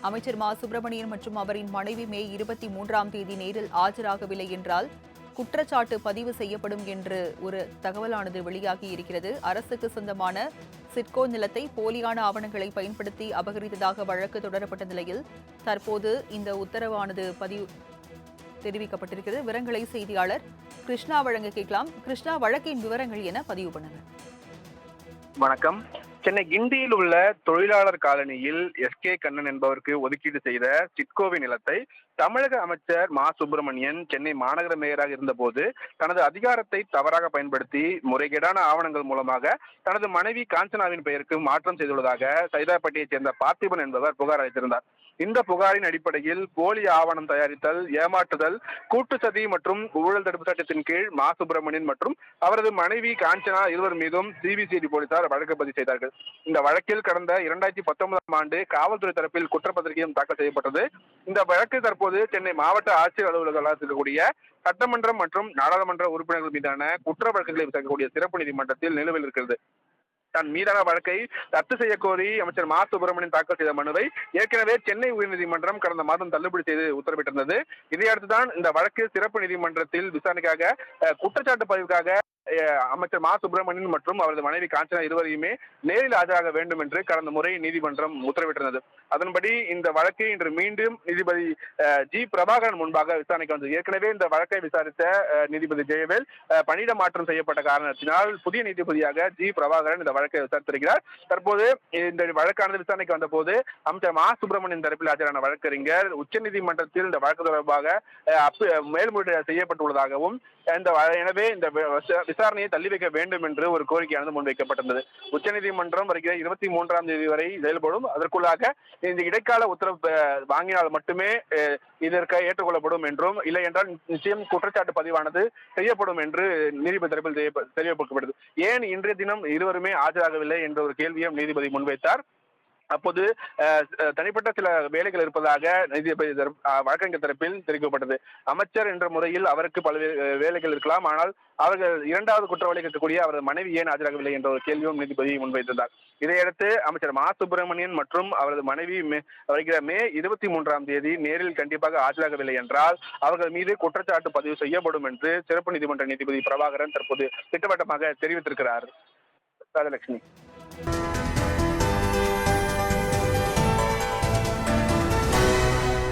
அமைச்சர் மா. சுப்பிரமணியன் மற்றும் அவரின் மனைவி மே இருபத்தி மூன்றாம் தேதி நேரில் ஆஜராகவில்லை என்றால் குற்றச்சாட்டு பதிவு செய்யப்படும் என்று ஒரு தகவலானது வெளியாகி இருக்கிறது. அரசுக்கு சொந்தமான சிட்கோ நிலத்தை போலியான ஆவணங்களை பயன்படுத்தி அபகரித்ததாக வழக்கு தொடரப்பட்ட நிலையில் தற்போது இந்த உத்தரவானது பதிவு தெரிவிக்கப்பட்டிருக்கிறது. விவரங்களை செய்தியாளர் கிருஷ்ணா வழங்க கேட்கலாம். கிருஷ்ணா வழக்கின் விவரங்கள் என பதிவு பண்ணுங்க. வணக்கம். சென்னை கிண்டியில் உள்ள தொழிலாளர் காலனியில் எஸ் கே கண்ணன் என்பவருக்கு ஒதுக்கீடு செய்த சிட்கோவின் நிலத்தை தமிழக அமைச்சர் மா சுப்பிரமணியன் சென்னை மாநகர மேயராக இருந்தபோது தனது அதிகாரத்தை தவறாக பயன்படுத்தி முறைகேடான ஆவணங்கள் மூலமாக தனது மனைவி காஞ்சனாவின் பெயருக்கு மாற்றம் செய்துள்ளதாக சைதாப்பட்டியைச் சேர்ந்த பார்த்திபன் என்பவர் புகார் அளித்திருந்தார். இந்த புகாரின் அடிப்படையில் போலி ஆவணம் தயாரித்தல் ஏமாற்றுதல் கூட்டு சதி மற்றும் ஊழல் தடுப்பு சட்டத்தின் கீழ் மா சுப்பிரமணியன் மற்றும் அவரது மனைவி காஞ்சனா இருவர் மீதும் சிபிசிஐடி போலீசார் வழக்கு பதிவு செய்தார்கள். இந்த வழக்கில் கடந்த இரண்டாயிரத்தி பத்தொன்பதாம் ஆண்டு காவல்துறை தரப்பில் குற்றப்பத்திரிகையும் தாக்கல் செய்யப்பட்டது. இந்த வழக்கு தற்போது சென்னை மாவட்ட ஆட்சியர் அலுவலகத்தில் இருக்கக்கூடிய சட்டமன்றம் மற்றும் நாடாளுமன்ற உறுப்பினர்கள் மீதான குற்ற வழக்குகளை விசாரிக்கக்கூடிய சிறப்பு நீதிமன்றத்தில் நிலுவையில் இருக்கிறது. தன் மீதான வழக்கை ரத்து செய்ய கோரி அமைச்சர் மா. சுப்பிரமணியன் தாக்கல் செய்த மனுவை ஏற்கனவே சென்னை உயர்நீதிமன்றம் கடந்த மாதம் தள்ளுபடி செய்து உத்தரவிட்டிருந்தது. இதையடுத்துதான் இந்த வழக்கு சிறப்பு நீதிமன்றத்தில் விசாரணைக்காக குற்றச்சாட்டு பதிவுக்காக அமைச்சர் மா சுப்பிரமணியன் மற்றும் அவரது மனைவி காஞ்சனா இருவரையுமே நேரில் ஆஜராக வேண்டும் என்று கடந்த முறை நீதிமன்றம் உத்தரவிட்டிருந்தது. அதன்படி இந்த வழக்கு இன்று மீண்டும் நீதிபதி ஜி பிரபாகரன் முன்பாக விசாரணைக்கு வந்தது. ஏற்கனவே இந்த வழக்கை விசாரித்த நீதிபதி ஜெயவேல் பணியிட மாற்றம் செய்யப்பட்ட காரணத்தினால் புதிய நீதிபதியாக ஜி பிரபாகரன் இந்த வழக்கை விசாரித்திருக்கிறார். தற்போது இந்த வழக்கானது விசாரணைக்கு வந்தபோது அமைச்சர் மா சுப்பிரமணியன் தரப்பில் ஆஜரான வழக்கறிஞர் உச்சநீதிமன்றத்தில் இந்த வழக்கு தொடர்பாக மேல்முறையீடு செய்யப்பட்டுள்ளதாகவும் இந்த வ- எனவே இந்த விசாரணையை தள்ளி வைக்க வேண்டும் என்று ஒரு கோரிக்கையானது முன்வைக்கப்பட்டிருந்தது. உச்சநீதிமன்றம் வருகிற இருபத்தி மூன்றாம் தேதி வரை செயல்படும். அதற்குள்ளாக இந்த இடைக்கால உத்தரவு வாங்கினால் மட்டுமே இதற்கு ஏற்றுக்கொள்ளப்படும் என்றும் இல்லை என்றால் நிச்சயம் குற்றச்சாட்டு பதிவானது செய்யப்படும் என்று நீதிபதி தரப்பில் தெரிய- ஏன் இன்றைய தினம் இருவருமே ஆஜராகவில்லை என்ற ஒரு கேள்வியும் நீதிபதி முன்வைத்தார். அப்போது தனிப்பட்ட சில வேலைகள் இருப்பதாக நீதிபதி வழக்கறிஞர் தரப்பில் தெரிவிக்கப்பட்டது. அமைச்சர் என்ற முறையில் அவருக்கு பல்வேறு வேலைகள் இருக்கலாம். ஆனால் அவர்கள் இரண்டாவது குற்றவாளி இருக்கக்கூடிய அவரது மனைவி ஏன் ஆஜராகவில்லை என்ற ஒரு கேள்வியும் நீதிபதி முன்வைத்திருந்தார். இதையடுத்து அமைச்சர் மா. சுப்பிரமணியன் மற்றும் அவரது மனைவி மே- வருகிற மே இருபத்தி மூன்றாம் தேதி நேரில் கண்டிப்பாக ஆஜராகவில்லை என்றால் அவர்கள் மீது குற்றச்சாட்டு பதிவு செய்யப்படும் என்று சிறப்பு நீதிமன்ற நீதிபதி பிரபாகரன் தற்போது திட்டவட்டமாக தெரிவித்திருக்கிறார். ராஜலட்சுமி.